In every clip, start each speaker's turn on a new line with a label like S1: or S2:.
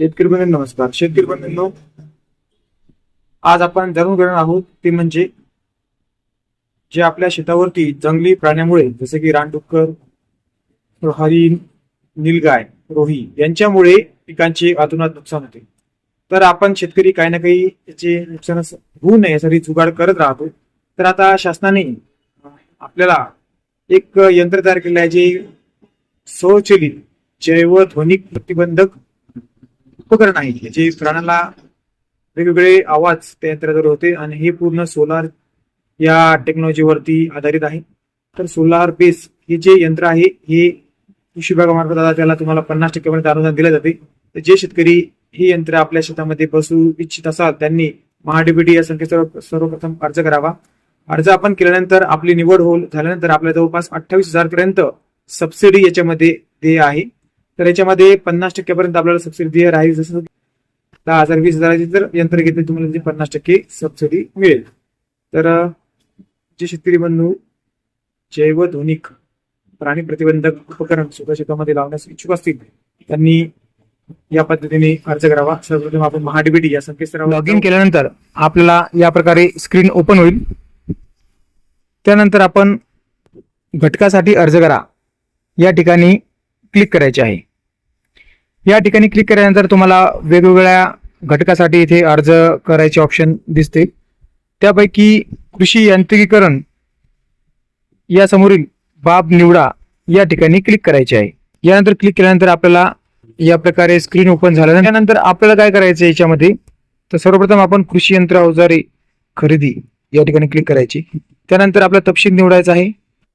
S1: शेतकरी बंधू नमस्कार. शेतकरी बंधूंनो आज आपण जाणून घेणार आहोत ते म्हणजे जे आपल्या शेतावरती जंगली प्राण्यामुळे जसे की रानडुक्कर हरिण नीलगाय रोही यांच्यामुळे पिकांचे अतुनात नुकसान होते. तर आपण शेतकरी काही ना काही याचे नुकसान होऊ नये यासाठी जुगाड करत राहतो. तर आता शासनाने आपल्याला एक यंत्र तयार केलं आहे जे स्वचलित जैवध्वनिक प्रतिबंधक उपकरण आहे जे प्राण्याला वेगवेगळे आवाज त्या यंत्राद्वारे होते आणि हे पूर्ण सोलार या टेक्नॉलॉजीवरती आधारित आहे. तर सोलार बेस हे जे यंत्र आहे हे कृषी विभागामार्फत आता त्याला तुम्हाला पन्नास टक्क्यापर्यंत अनुदान दिले जाते. तर जे शेतकरी हे यंत्र आपल्या शेतामध्ये बसू इच्छित असाल त्यांनी महाडीबीटी या संख्येचा सर्वप्रथम अर्ज करावा. अर्ज आपण केल्यानंतर आपली निवड होल झाल्यानंतर आपल्या जवळपास अठ्ठावीस हजार पर्यंत सबसिडी याच्यामध्ये देय आहे. तर याच्यामध्ये पन्नास टक्क्यापर्यंत आपल्याला सबसिडी देय राहील. जसं दहा हजार वीस हजाराची जर यंत्र घेतले तुम्हाला पन्नास टक्के सबसिडी मिळेल. तर जे शेतकरी बंधू जैवध्वनिक प्राणी प्रतिबंधक उपकरण स्वतः शेतामध्ये लावण्यास इच्छुक असतील त्यांनी या पद्धतीने अर्ज करावा. सर्वप्रथम आपण महाडीबीटी या संकेतस्थळावर लॉग इन केल्यानंतर आपल्याला या प्रकारे स्क्रीन ओपन होईल. त्यानंतर आपण घटकासाठी अर्ज करा. या ठिकाणी क्लिक करायचे आहे. या ठिकाणी क्लिक केल्यानंतर तुम्हाला वेगवेगळ्या घटकासाठी इथे अर्ज करायचे ऑप्शन दिसते त्यापैकी कृषी यांत्रिकीकरण या समोरील बाब निवडा या ठिकाणी क्लिक करायचे आहे. यानंतर क्लिक केल्यानंतर आपल्याला या प्रकारे स्क्रीन ओपन झाल्यानंतर त्यानंतर आपल्याला काय करायचं आहे याच्यामध्ये? तर सर्वप्रथम आपण कृषी यंत्र अवजारे खरेदी या ठिकाणी क्लिक करायची. त्यानंतर आपला तपशील निवडायचा आहे.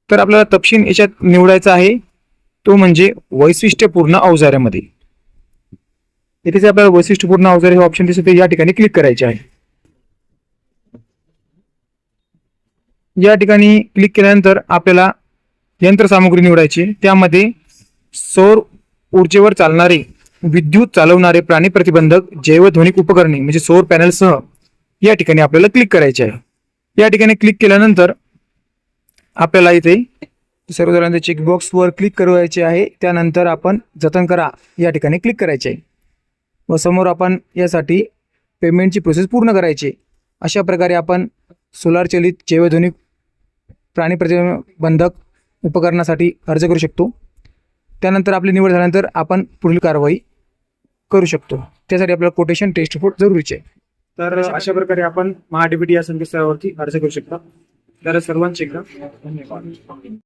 S1: तर आपल्याला तपशील याच्यात निवडायचा आहे. तो म्हणजे वैशिष्ट्यपूर्ण अवजाऱ्यामध्ये इथे जे आपल्याला वैशिष्ट्यपूर्ण अवजार हे ऑप्शन दिसते या ठिकाणी क्लिक करायचे आहे. या ठिकाणी क्लिक केल्यानंतर आपल्याला यंत्रसामुग्री निवडायची त्यामध्ये सौर ऊर्जेवर चालणारे विद्युत चालवणारे प्राणी प्रतिबंधक जैवध्वनिक उपकरणे म्हणजे सौर पॅनलसह या ठिकाणी आपल्याला क्लिक करायचे आहे. या ठिकाणी क्लिक केल्यानंतर आपल्याला इथे सर्व चेकबॉक्सवर क्लिक करायचे आहे. त्यानंतर आपण जतन करा. या ठिकाणी क्लिक करायचे. आहे व समोर आपण यासाठी पेमेंटची प्रोसेस पूर्ण करायची. आहे. अशा प्रकारे आपण सोलार चलित जैवध्वनिक प्राणी प्रतिबंधक उपकरणासाठी अर्ज करू शकतो. त्यानंतर आपली निवड झाल्यानंतर आपण पुढील कारवाई करू शकतो. त्यासाठी आपल्याला कोटेशन टेस्ट रिपोर्ट जरुरीचे. आहे तर अशा प्रकारे आपण महाडीबीटी या संकेतस्थळावरती अर्ज करू शकता. तर सर्वांचे एकदा धन्यवाद.